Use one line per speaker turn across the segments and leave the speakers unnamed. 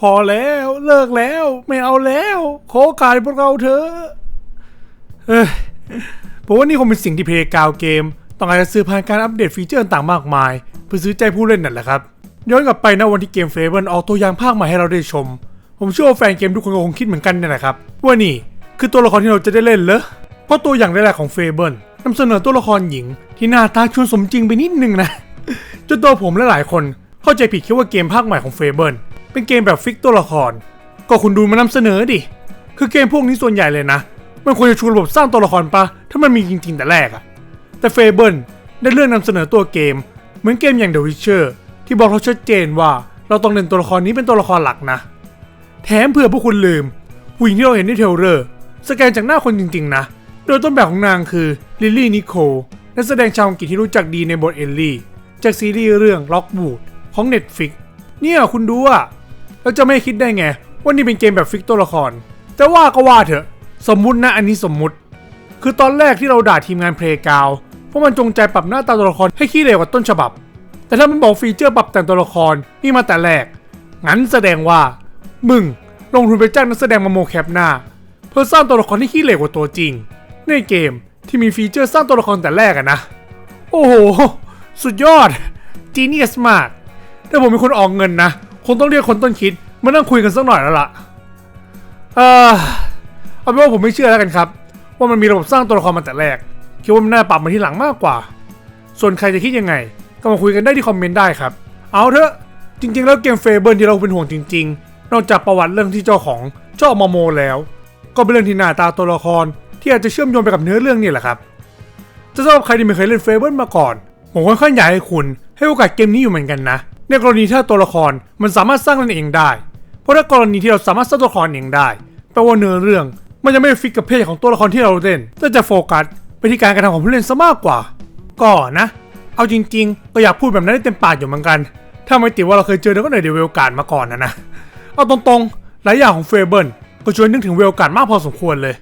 พอแล้วเลิกแล้ว ไม่เอาแล้ว ขอกาสให้พวกเราเถอะเอ้ยผมว่านี่คงเป็นสิ่งที่เพลย์กาวเกม ต้องการจะซื้อผ่านการอัปเดตฟีเจอร์ต่างๆมากมาย เพื่อซื้อใจผู้เล่นนั่นแหละครับ ย้อนกลับไปนะวันที่เกมเฟเบิลออกตัวอย่างภาคใหม่ให้เราได้ชม ผมเชื่อว่าแฟนเกมทุกคนก็คงคิดเหมือนกันนี่แหละครับ ว่านี่คือตัวละครที่เราจะได้เล่นเหรอเพราะตัวอย่างแรกๆของเฟเบิลนำเสนอตัวละครหญิง ที่หน้าตาชวนสมจริงไปนิดนึงนะจนตัวผมและหลายคนเข้าใจผิดคิดว่าเกมภาคใหม่ของเฟเบิล เป็นเกมแบบฟิกตัวละคร ก็คุณดูมานำเสนอดิ คือเกมพวกนี้ส่วนใหญ่เลยนะ มันควรจะชูระบบสร้างตัวละครปะถ้ามันมีจริงๆแต่แรกอะแต่เฟเบิลได้เรื่องนำเสนอตัวเกม เหมือนเกมอย่าง The Witcher ที่บอกเราชัดเจนว่าเราต้องเล่นตัวละครนี้เป็นตัวละครหลักนะ แถมเผื่อพวกคุณลืมผู้หญิงที่เราเห็นในเทเลอร์ สแกนจากหน้าคนจริงๆนะ โดยต้นแบบของนางคือลิลลี่นิโคลนักแสดงชาวอังกฤษที่รู้จักดีในบทเอลลี่ จากซีรีส์เรื่องล็อกบูดของ Netflix เนี่ยคุณดูอะ แล้วจะไม่คิดได้ไง ว่านี่เป็นเกมแบบฟิกตัวละคร แต่ว่าก็ว่าเถอะ สมมุตินะอันนี้สมมุติ คือตอนแรกที่เราด่าทีมงานเพลย์กาวเพราะมันจงใจปรับหน้าตาตัวละครให้ขี้เหร่กว่าต้นฉบับ แต่ถ้ามันบอกฟีเจอร์ปรับแต่งตัวละครนี่มาแต่แรก งั้นแสดงว่า มึงลงทุนไปจ้างนักแสดงมาโมแคปหน้า เพื่อสร้างตัวละครที่ขี้เหร่กว่าตัวจริง ในเกมที่มีฟีเจอร์สร้างตัวละครแต่แรกอะนะ โอ้โห สุดยอดจีเนียสมาก ถ้าผมเป็นคนออกเงินนะ คงต้องเรียกคนต้นคิดมานั่งคุยกันสักหน่อยแล้วล่ะ เออเอาเป็นว่าผมไม่เชื่อแล้วกันครับ ว่ามันมีระบบสร้างตัวละครมาแต่แรก คิดว่ามันน่าปรับมาที่หลังมากกว่า ส่วนใครจะคิดยังไง ก็มาคุยกันได้ที่คอมเมนต์ได้ครับ เอาเถอะ จริง ๆ แล้วเกมเฟเบิลที่เราเป็นห่วงจริง ๆ นอกจากประวัติเรื่องที่เจ้าของชอบมาโมแล้ว ก็เป็นเรื่องที่หน้าตาตัวละคร ที่อาจจะเชื่อมโยงไปกับเนื้อเรื่องนี่แหละครับจะสำหรับใครที่ไม่เคยเล่นเฟเบิลมาก่อน ผมค่อนข้างอยากให้คุณ ให้โอกาสเกมนี้อยู่เหมือนกันนะ ในกรณีถ้าตัวละครมันสามารถสร้างมันเองได้ เพราะถ้ากรณีที่เราสามารถสร้างตัวละครเองได้แปลว่าเนื้อเรื่องมันจะไม่ฟิกกับเพศของตัวละครที่เราเล่น แต่จะโฟกัสไปที่การกระทำของผู้เล่นซะมากกว่า ก็นะ เอาจริง ๆ ก็อยากพูดแบบนั้นได้เต็มปากอยู่เหมือนกัน ถ้าไม่ติดว่าเราเคยเจอแล้วก็ในเดเวลการมาก่อนนะนะ เอาตรงๆ หลายอย่างของเฟเบิลก็ชวนนึกถึงเวลการมากพอสมควรเลย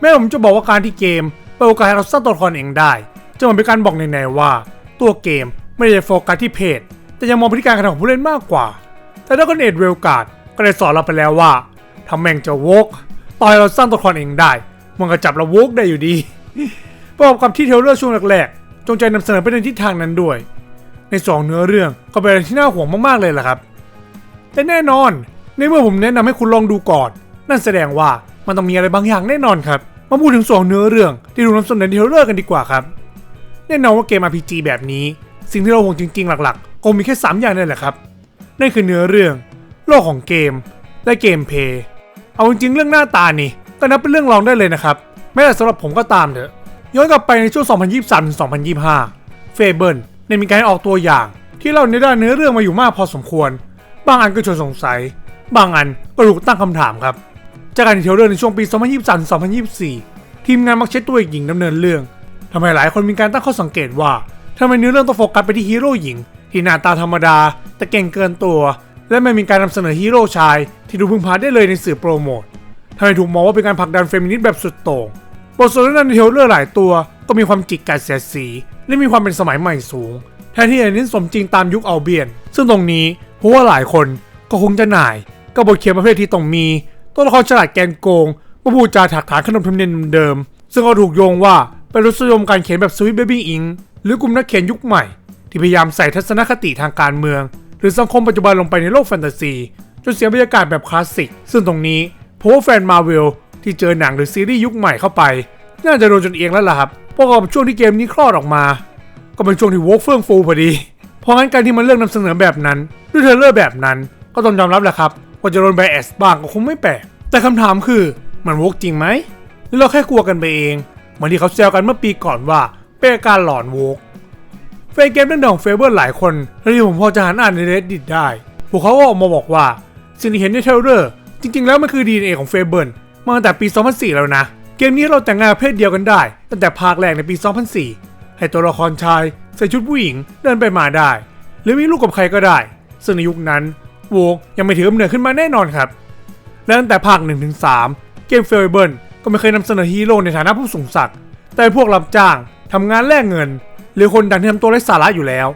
แม้ผมจะบอกว่าการที่เกมเปิดโอกาสให้เราสร้างตัวละครเองได้ จะเหมือนเป็นการบอกในๆว่า ตัวเกม ไม่ได้โฟกัสที่เพศแต่ยังมองไปที่การกระทำของผู้เล่นมากกว่า แต่ถ้าก็เนตเวลการ์ดก็ได้สอนเราไปแล้วว่าถ้าแม่งจะโวกต่อยเราสร้างตัวละครเองได้ มันก็จับเราโวกได้อยู่ดีประกอบกับที่เทเลอร์ช่วงแรกๆ จงใจนำเสนอไปในทิศทางนั้นด้วย ในสองเนื้อเรื่องก็เป็นอะไรที่น่าห่วงมากๆเลยล่ะครับ แต่แน่นอน ในเมื่อผมแนะนำให้คุณลองดูก่อน นั่นแสดงว่ามันต้องมีอะไรบางอย่างแน่นอนครับ มาพูดถึงสองเนื้อเรื่องที่ถูกนำเสนอในเทเลอร์กันดีกว่าครับ แน่นอนว่าเกม RPG แบบนี้ สิ่งที่เราห่วงจริงๆ หลักๆก็มีแค่ 3 อย่างนั่นแหละครับ นั่นคือเนื้อเรื่อง โลกของเกม และเกมเพย์ เอาจริงๆเรื่องหน้าตานี่ก็นับเป็นเรื่องรองได้เลยนะครับ แม้แต่สำหรับผมก็ตามเถอะ ย้อนกลับไปในช่วง 2023ถึง2025 เฟเบิลได้มีการออกตัวอย่าง ที่เล่าในด้านเนื้อเรื่องมาอยู่มากพอสมควร บางอันก็ชวนสงสัย บางอันก็ถูกตั้งคำถามครับ จากการทีเทรลเลอร์ในช่วงปี 2023-2024 ทีมงานมักใช้ตัวเอกหญิงดำเนินเรื่องทำให้หลายคนมีการตั้งข้อสังเกตว่า ทำไมเนื้อเรื่องต้องโฟกัสไปที่ฮีโร่หญิง ที่หน้าตาธรรมดา แต่เก่งเกินตัว และไม่มีการนำเสนอฮีโร่ชาย ที่ดูพึงพาได้เลยในสื่อโปรโมททำให้ถูกมองว่าเป็นการผลักดันเฟมินิสต์แบบสุดโต่งบทสนทนาในเทรลเลอร์หลายตัวก็มีความจิกกัดเสียสี และมีความเป็นสมัยใหม่สูง แทนที่จะเน้นสมจริงตามยุคเอัลเบียน ซึ่งตรงนี้เพราะว่าหลายคนก็คงจะหน่ายกับบทเขียนประเภทที่ต้องมี ตัวละครฉลาดแกนโกงมาพูดจาถักถางขนบธรรมเนียมเดิม ซึ่งก็ถูกโยงว่าเป็นรสนิยมการเขียนแบบสวิตเบบี้อิง หรือกลุ่มนักเขียนยุคใหม่ ที่พยายามใส่ทัศนคติทางการเมือง หรือสังคมปัจจุบันลงไปในโลกแฟนตาซี จนเสียบรรยากาศแบบคลาสสิก ซึ่งตรงนี้พว่าแฟนมาเวลที่เจอหนังหรือซีรีส์ยุคใหม่เข้าไป น่าจะโดนจนเอียงแล้วล่ะครับเพราะกับช่วงที่เกมนี้คลอดออกมา ก็เป็นช่วงที่โวกเฟื่องฟูพอดี เพราะงั้นการที่มันเลือกนำเสนอแบบนั้นด้วยเทรเลอร์แบบนั้น ก็ต้องยอมรับแหละครับว่าจะโดนไบแอสบ้างก็คงไม่แปลก แต่คำถามคือมันโวกจริงไหมหรือเราแค่กลัวกันไปเอง เหมือนที่เขาแซวกันเมื่อปีก่อนว่า เป็นอาการหลอนโวกแฟนเกมเรื่องของเฟเบอร์หลายคนที่ผมพอจะหาอ่านใน reddit ได้ พวกเขาก็ออกมาบอกว่า สิ่งที่เห็นในเทรลเลอร์ จริงๆ แล้วมันคือ DNA ของเฟเบิร์มาตั้งแต่ปี 2004 แล้วนะ เกมนี้เราแต่งงานเพศเดียวกันได้ ตั้งแต่ภาคแรกในปี 2004 ให้ตัวละครชายใส่ชุดผู้หญิงเดินไปมาได้ หรือมีลูกกับใครก็ได้ ซึ่งในยุคนั้นโวกยังไม่ถือกำเนิดขึ้นมาแน่นอนครับ และตั้งแต่ภาค 1-3 เกมเฟเบิร์ก็ไม่เคยนำเสนอฮีโร่ในฐานะผู้สูงศักดิ์แต่พวกรับจ้าง ทำงานแลกเงิน หรือคนดันที่ทำตัวไร้สาระอยู่แล้ว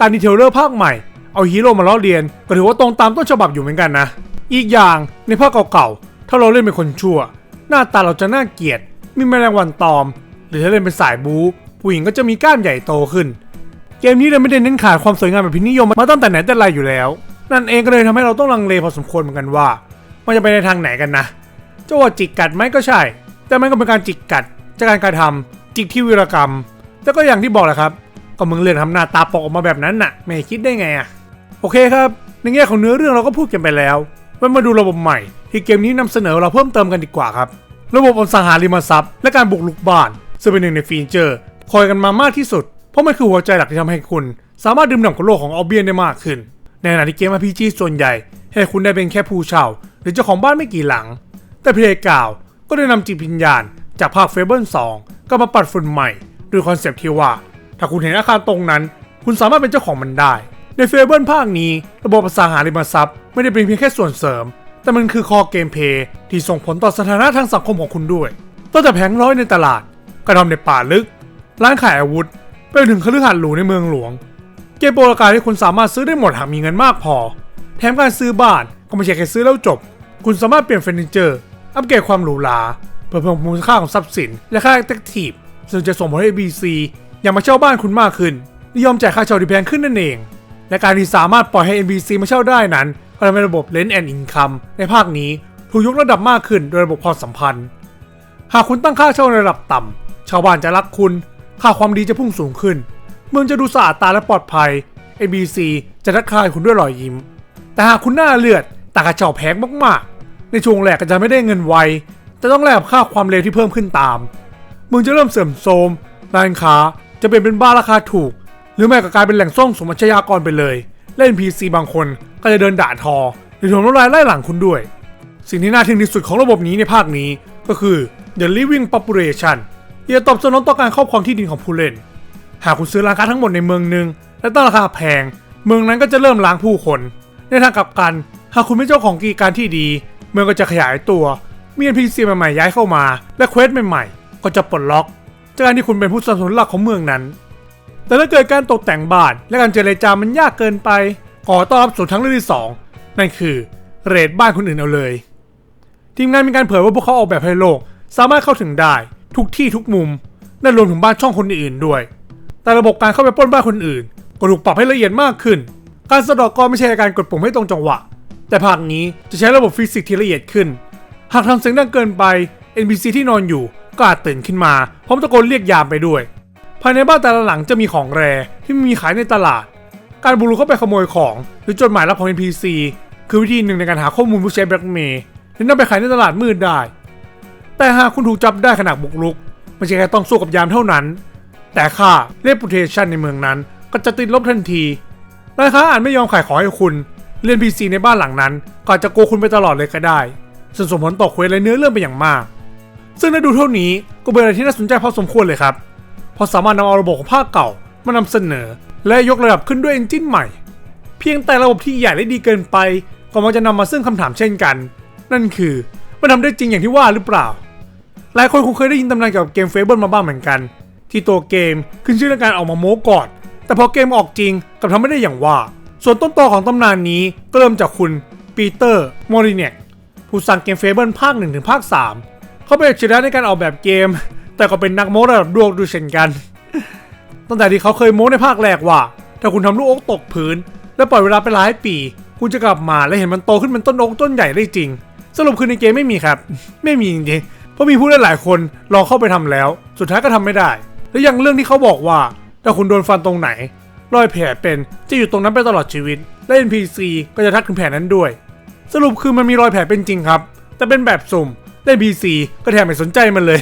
การดีเทลเลอร์ภาคใหม่ เอาฮีโร่มาล้อเลียน ก็ถือว่าตรงตามต้นฉบับอยู่เหมือนกันนะ อีกอย่างในภาคเก่าๆ ถ้าเราเล่นเป็นคนชั่ว หน้าตาเราจะน่าเกลียด มีแมลงวันตอม หรือถ้าเล่นเป็นสายบู๊ผู้หญิงก็จะมีกล้ามใหญ่โตขึ้น เกมนี้เลยไม่ได้เน้นขาดความสวยงามแบบพินิยมมาตั้งแต่ไหนแต่ไรอยู่แล้ว นั่นเองก็เลยทำให้เราต้องลังเลพอสมควรเหมือนกันว่า มันจะไปในทางไหนกันนะจะว่าจิกกัดไหมก็ใช่ แต่มันก็เป็นการจิกกัดจากการกระทำ จิกที่วีรกรรม แต่ก็อย่างที่บอกแหละครับ ก็มึงเลือกทำหน้าตาปกออกมาแบบนั้นน่ะ ไม่คิดได้ไงอะโอเคครับ ในแง่ของเนื้อเรื่องเราก็พูดกันไปแล้วไว้มาดูระบบใหม่ ที่เกมนี้นำเสนอเราเพิ่มเติมกันดีกว่าครับ ระบบอสังหาริมทรัพย์และการบุกลุกบ้าน ซึ่งเป็นหนึ่งในฟีเจอร์ คอยกันมามากที่สุด เพราะมันคือหัวใจหลักที่ทำให้คุณ สามารถดื่มด่ำกับโลกของออเบียนได้มากขึ้น ในขณะที่เกม RPG ส่วนใหญ่ ให้คุณได้เป็นแค่ผู้เช่า หรือเจ้าของบ้านไม่กี่หลัง แต่เพลงกล่าวก็ได้นำจิตวิญญาณ จากภาคเฟเบิล2 ก็มาปัดฝุ่นใหม่ด้วยคอนเซปต์ที่ว่า ถ้าคุณเห็นอาคารตรงนั้น คุณสามารถเป็นเจ้าของมันได้ ในเฟเบิลภาคนี้ ระบบอสังหาริมทรัพย์ไม่ได้เป็นเพียงแค่ส่วนเสริม แต่มันคือคอเกมเพย์ที่ส่งผลต่อสถานะทางสังคมของคุณด้วยตั้งแต่แผงร้อยในตลาดกระทำในป่าลึก ร้านขายอาวุธ ไปถึงคฤหาสน์หรูในเมืองหลวง เกมโปรราคาที่คุณสามารถซื้อได้หมดหากมีเงินมากพอ แถมการซื้อบ้านก็ไม่ใช่แค่ซื้อแล้วจบ คุณสามารถเปลี่ยนเฟอร์นิเจอร์ อัปเกรดความหรูหรา เพื่อเพิ่มมูลค่าของทรัพย์สิน และค่าแอคทีฟซึ่งจะส่งผลให้ BC อยากมาเช่าบ้านคุณมากขึ้นนิยมจ่ายค่าเช่าที่แพงขึ้นนั่นเอง และการที่สามารถปล่อยให้ NPC มาเช่าได้นั้นก็ทำให้ระบบ Rent and Income ในภาคนี้ถูกยกระดับมากขึ้นโดยระบบความสัมพันธ์ หากคุณตั้งค่าเช่าในระดับต่ำชาวบ้านจะรักคุณ ค่าความดีจะพุ่งสูงขึ้น เมืองจะดูสะอาดตาและปลอดภัย ABC จะทักทายคุณด้วยรอยยิ้ม แต่หากคุณหน้าเลือดตากระเฉาแพงมากๆ ในช่วงแรกก็จะไม่ได้เงินไว แต่ต้องแลกค่าความเร็วที่เพิ่มขึ้นตามเมืองจะเริ่มเสื่อมโทรมร้านค้าจะเปลี่ยนเป็นบ้านราคาถูก หรือแม้ก็กลายเป็นแหล่งซ่องสมบัติชยากรไปเลย เล่น PC บางคนก็จะเดินด่าทอ หรือถมน้ำลายไล่หลังคุณด้วย สิ่งที่น่าทึ่งที่สุดของระบบนี้ในภาคนี้ก็คือ The Living Population ที่จะตอบสนองต่อการครอบครองที่ดินของผู้เล่น หากคุณซื้อร้านค้าทั้งหมดในเมืองหนึ่งและตั้งราคาแพง เมืองนั้นก็จะเริ่มล้างผู้คน ในทางกลับกัน หากคุณเป็นเจ้าของกิจการที่ดี เมืองก็จะขยายตัว มี NPC ใหม่ๆย้ายเข้ามา และเควสใหม่ๆ ก็จะปลดล็อก จากการที่คุณเป็นผู้สนับสนุนหลักของเมืองนั้น แต่ถ้าเกิดการตกแต่งบ้านและการเจรจามันยากเกินไป ขอต้อนรับสู่ทั้งเรื่องที่สองนั่นคือเรทบ้านคนอื่นเอาเลย ทีมงานมีการเผยว่าพวกเขาออกแบบให้โลก สามารถเข้าถึงได้ทุกที่ทุกมุมนั่นรวมถึงบ้านช่องคนอื่นด้วย แต่ระบบการเข้าไปปล้นบ้านคนอื่น ก็ถูกปรับให้ละเอียดมากขึ้น การสะดอกกรไม่ใช่การกดปุ่มให้ตรงจังหวะ แต่ภาคนี้จะใช้ระบบฟิสิกส์ที่ละเอียดขึ้น หากทำเสียงดังเกินไป NPC ที่นอนอยู่ก็อาจตื่นขึ้นมาพร้อมตะโกนเรียกยามไปด้วย ภายในบ้านแต่ละหลังจะมีของแรที่มีขายในตลาด การบุรุกเข้าไปขโมยของ หรือจดหมายรับของ NPC คือวิธีหนึ่งในการหาข้อมูลผู้ใช้แบล็กเมย์และนำไปขายในตลาดมืดได้ แต่หากคุณถูกจับได้ขณะบุกรุกไม่ใช่แค่ต้องสู้กับยามเท่านั้น แต่ค่า reputation ในเมืองนั้น ก็จะติดลบทันทีร้านค้าอาจไม่ยอมขายของให้คุณเล่น PC ในบ้านหลังนั้นก็อาจะโกคุณไปตลอดเลยก็ได้ ซึ่งส่งผลต่อเควสและเนื้อเรื่องเป็นอย่างมาก ซึ่งในดูเท่านี้ก็เป็นอะไรที่น่าสนใจพอสมควรเลยครับเพราะสามารถนำเอาระบบของภาคเก่ามานำเสนอ และยกระดับขึ้นด้วยเอนจินใหม่ เพียงแต่ระบบที่ใหญ่และดีเกินไป ก็มักจะนำมาซึ่งคำถามเช่นกัน นั่นคือมันทำได้จริงอย่างที่ว่าหรือเปล่า หลายคนคงเคยได้ยินตำนานเกี่ยวกับเกมเฟเบิลมาบ้างเหมือนกัน ที่ตัวเกมขึ้นชื่อเรื่องการออกมาโม้ก่อน แต่พอเกมออกจริงกลับทำไม่ได้อย่างว่า ส่วนต้นตอของตำนานนี้ก็เริ่มจากคุณปีเตอร์มอริเนก ผู้สร้างเกมเฟเบิลภาค 1 ถึงภาค 3 เขาเป็นอัจฉริยะในการออกแบบเกม แต่ก็เป็นนักโม้ระดับโลกด้วยเช่นกัน ตั้งแต่ที่เขาเคยโม้ในภาคแรกว่า ถ้าคุณทำลูกโอ๊กตกพื้น แล้วปล่อยเวลาไปหลายปี คุณจะกลับมาและเห็นมันโตขึ้นเป็นต้นโอ๊กต้นใหญ่ได้จริง สรุปคือในเกมไม่มีครับ ไม่มีจริงๆเพราะมีผู้เล่นหลายคนลองเข้าไปทำแล้ว สุดท้ายก็ทำไม่ได้ และย่างเรื่องที่เขาบอกว่า ถ้าคุณโดนฟันตรงไหนรอยแผลเป็นจะอยู่ตรงนั้นไปตลอดชีวิตและ NPC ก็จะทักถึงแผลนั้นด้วย สรุปคือมันมีรอยแผลเป็นจริงครับ แต่เป็นแบบสุ่มและ NPC ก็แทบไม่สนใจมันเลย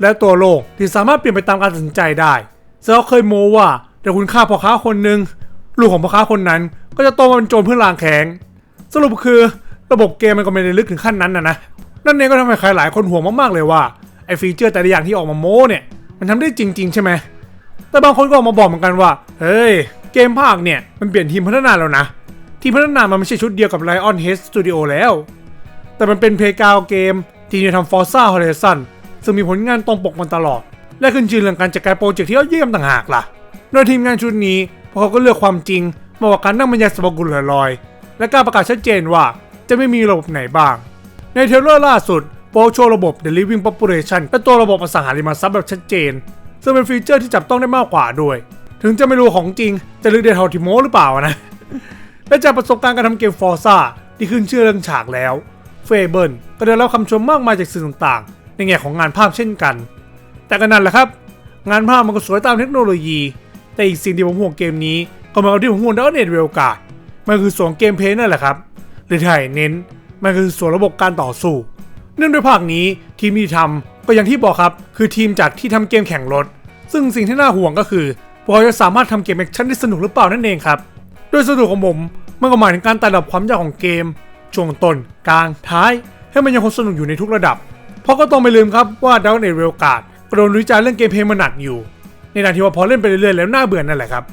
และตัวโลกที่สามารถเปลี่ยนไปตามการตัดสินใจได้เขาเคยโมว่าแต่คุณฆ่าพ่อค้าคนหนึ่งลูกของพ่อค้าคนนั้น ก็จะโตมาเป็นโจรเพื่อล้างแค้นสรุปคือระบบเกมมันก็ไม่ได้ลึกถึงขั้นนั้นนะนะนั่นเองก็ทำให้ใครหลายคนห่วงมากๆเลยว่าไอ้ฟีเจอร์แต่ละอย่างที่ออกมาโมเนี่ย มันทำได้จริง ๆ ใช่ไหมแต่บางคนก็ออกมาบอกเหมือนกันว่า เฮ้ย เกมภาคเนี่ย มันเปลี่ยนทีมพัฒนาแล้วนะ ทีมพัฒนามันไม่ใช่ชุดเดียวกับ Lion Head Studio แล้ว แต่มันเป็นเพลย์กาวเกมที่จะทำ Forza Horizon ซึ่งมีผลงานตรงปกมันตลอด และขึ้นชื่อเรื่องการจัดการโปรเจกต์ที่ยอดเยี่ยมต่างหากล่ะ โดยทีมงานชุดนี้พวกเขาก็เลือกความจริงมาว่าการนั่งบรรยายสมกุลลอยๆและการประกาศชัดเจนว่าจะไม่มีระบบไหนบ้าง ในเทรลเลอร์ล่าสุดโปรโชว์ระบบ The Living Population เป็นตัวระบบอสังหาริมทรัพย์แบบชัดเจน ซึ่งเป็นฟีเจอร์ที่จับต้องได้มากกว่าด้วย ถึงจะไม่รู้ของจริงจะลึกเดทาทิโมหรือเปล่านะ และจากประสบการณ์การทำเกมฟอร์ซ่าที่ขึ้นชื่อเรื่องฉากแล้ว เฟเบิลก็ได้รับคำชมมากมายจากสื่อต่างๆ ในแง่ของงานภาพเช่นกัน แต่ก็นั่นแหละครับ งานภาพมันก็สวยตามเทคโนโลยี แต่อีกสิ่งที่ผมห่วงเกมนี้ก็เหมือนกับที่ผมห่วงดาวเน็ตเวลกาดมันคือส่วนเกมเพลย์นั่นแหละครับหรือที่ให้เน้น มันคือส่วนระบบการต่อสู้ เนื่องด้วยภาคนี้ทีมที่ทำก็อย่างที่บอกครับ คือทีมจากที่ทำเกมแข่งรถ ซึ่งสิ่งที่น่าห่วงก็คือพวกเขาจะสามารถทำเกมแอคชั่นได้สนุกหรือเปล่านั่นเองครับ โดยสนุกของผมมันก็หมายถึงการไต่ระดับความยากของเกม ช่วงต้นกลางท้าย ให้มันยังคงสนุกอยู่ในทุกระดับ เพราะก็ต้องไม่ลืมครับว่าดาวน r เ l ลกาดก็โดนวิจารณ์เรื่องเกมเพลย์มาหนักอยู่ ในขณะที่ว่าพอเล่นไปเรื่อยๆแล้วน่าเบื่อนั่นแหละครับ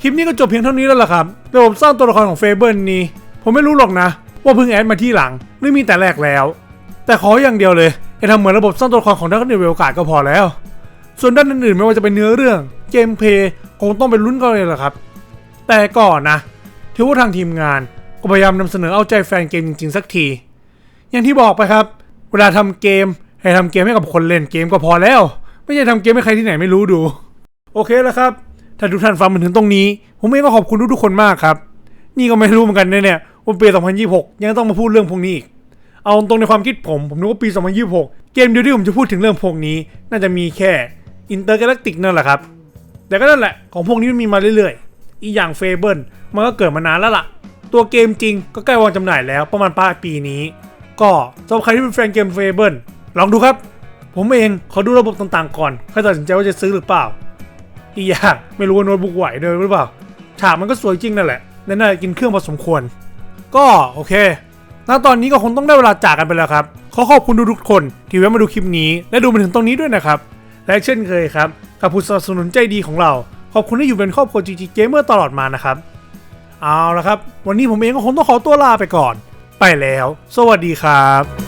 คลิปนี้ก็จบเพียงเท่านี้แล้วล่ะครับระบบสร้างตัวละครของเฟเบิลนี้ ผมไม่รู้หรอกนะ ว่าเพิ่งแอดมาที่หลังหรือมีแต่แรกแล้ว แต่ขออย่างเดียวเลยอย่าทำเหมือนระบบสร้างตัวละครของดักเน r เ l ลกาดก็พอแล้ว ส่วนด้านอื่นๆไม่ว่าจะเป็นเนื้อเรื่อง เกมเพลย์คงต้องเป็นลุ้นกันเลยล่ะครับ แต่ก่อนนะถือว่าทางทีมงานก็พยายามนำเสนอเอาใจแฟนเกมจริงๆสักที อย่างที่บอกไปครับ เวลาทำเกมให้ทำเกมให้กับคนเล่นเกมก็พอแล้ว ไม่ใช่ทำเกมให้ใครที่ไหนไม่รู้ดู โอเคแล้วครับ ถ้าทุกท่านฟังมาถึงตรงนี้ ผมเองก็ขอบคุณทุกๆคนมากครับ นี่ก็ไม่รู้เหมือนกันนะเนี่ยว่าปี 2026 ยังต้องมาพูดเรื่องพวกนี้อีก เอาตรงในความคิดผม ผมนึกว่าปี 2026 เกมเดียวที่ผมจะพูดถึงเรื่องพวกนี้ น่าจะมีแค่ Intergalactic นั่นแหละครับ แต่ก็นั่นแหละของพวกนี้มันมีมาเรื่อยๆ อีอย่างเฟเบิลมันก็เกิดมานานแล้วล่ะ ตัวเกมจริงก็ใกล้วางจำหน่ายแล้วประมาณปลายปีนี้ ก็สำหรับใครที่เป็นแฟนเกมเฟเบิลลองดูครับ ผมเองขอดูระบบต่างๆก่อนค่อยตัดสินใจว่าจะซื้อหรือเปล่า อีอย่างไม่รู้ว่าโน้ตบุ๊กไหวด้วยหรือเปล่า ฉากมันก็สวยจริงนั่นแหละน่าจะกินเครื่องพอสมควร ก็โอเคณตอนนี้ก็คงต้องได้เวลาจากกันไปแล้วครับ ขอขอบคุณทุกๆคนที่แวะมาดูคลิปนี้ และดูมาถึงตรงนี้ด้วยนะครับ และเช่นเคยครับ กับผู้สนับสนุนใจดีของเรา อบคุณที่อยู่เป็นครอบครัว GG Gamer ตลอดมานะครับ เอาละครับ วันนี้ผมเองก็คงต้องขอตัวลาไปก่อน ไปแล้ว สวัสดีครับ